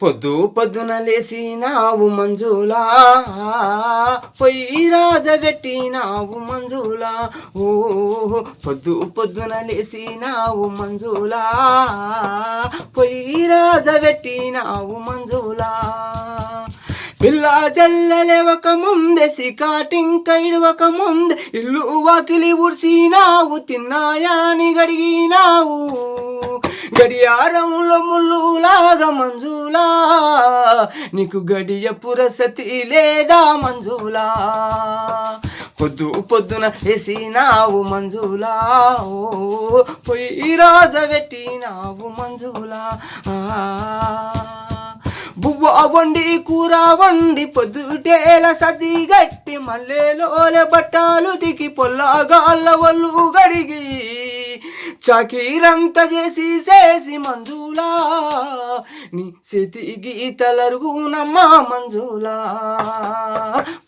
పొద్దు పొద్దున లేసినావు మంజులా పొయ్యి రాజబెట్టినావు మంజులా ఓ పొద్దు పొద్దున లేసినావు మంజులా పొయ్యి రాజబెట్టినావు మంజులా. పిల్ల జల్లలేవక ముందే సికాటింక ఇడవక ముందే ఇల్లు వాకిలి ఉడిసినావు తిన్నాయాని గడిగినావు. గడియారంలో ముళ్ళులాగా నీకు గడియ పురసతి లేదా మంజులా? పొద్దు పొద్దున వేసినావు మంజులా? ఓ పొయ్యి రాజ పెట్టినావు మంజులా? ఆ బువ్వ వండి కూర వండి పొద్దుటేల సది గట్టి మల్లెలోల బట్టాలు దిగి పొల్లాగాళ్ళ ఒళ్ళు గడిగి చకీరంత చేసి చేసి మంజులా? నీ సితి గీతలరుగునమ్మా మంజులా.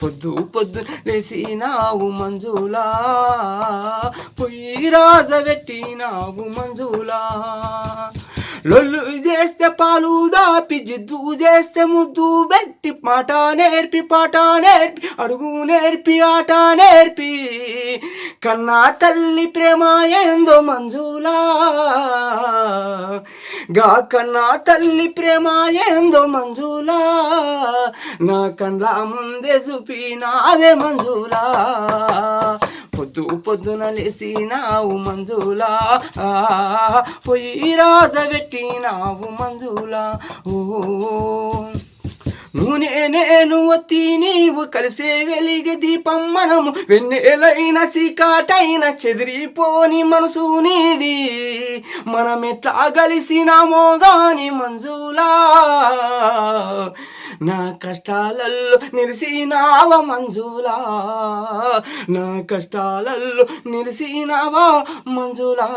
పొద్దు పొద్దు లేసినావు మంజులా. పొయ్యి రాజబెట్టినావు మంజులా. లొల్లు చేస్తే పాలు దాపి జిద్దు చేస్తే ముద్దు పెట్టి మాట నేర్పి పాట నేర్పి అడుగు నేర్పి ఆట నేర్పి. కన్నా తల్లి ప్రేమ ఏందో మంజులా. గా కన్నా తల్లి ప్రేమ ఏందో మంజులా? నా కండ్ల ముందే చూపినావే మంజులా? పొద్దు పొద్దున లేసినావు మంజులా? పొయ్యి రాజ పెట్టినావు మంజులా? ఓ నూనె నేను ఒత్తి నీవు కలిసే వెలిగే దీపం మనము. వెన్నెలైన సికాటైన చెదిరిపోని మనసు నీది. మనం ఎట్లా కలిసినామో గాని మంజులా. నా కష్టాలల్లో నిలిసినావ మంజులా. నా కష్టాలల్లో నిలిసినావా మంజులా.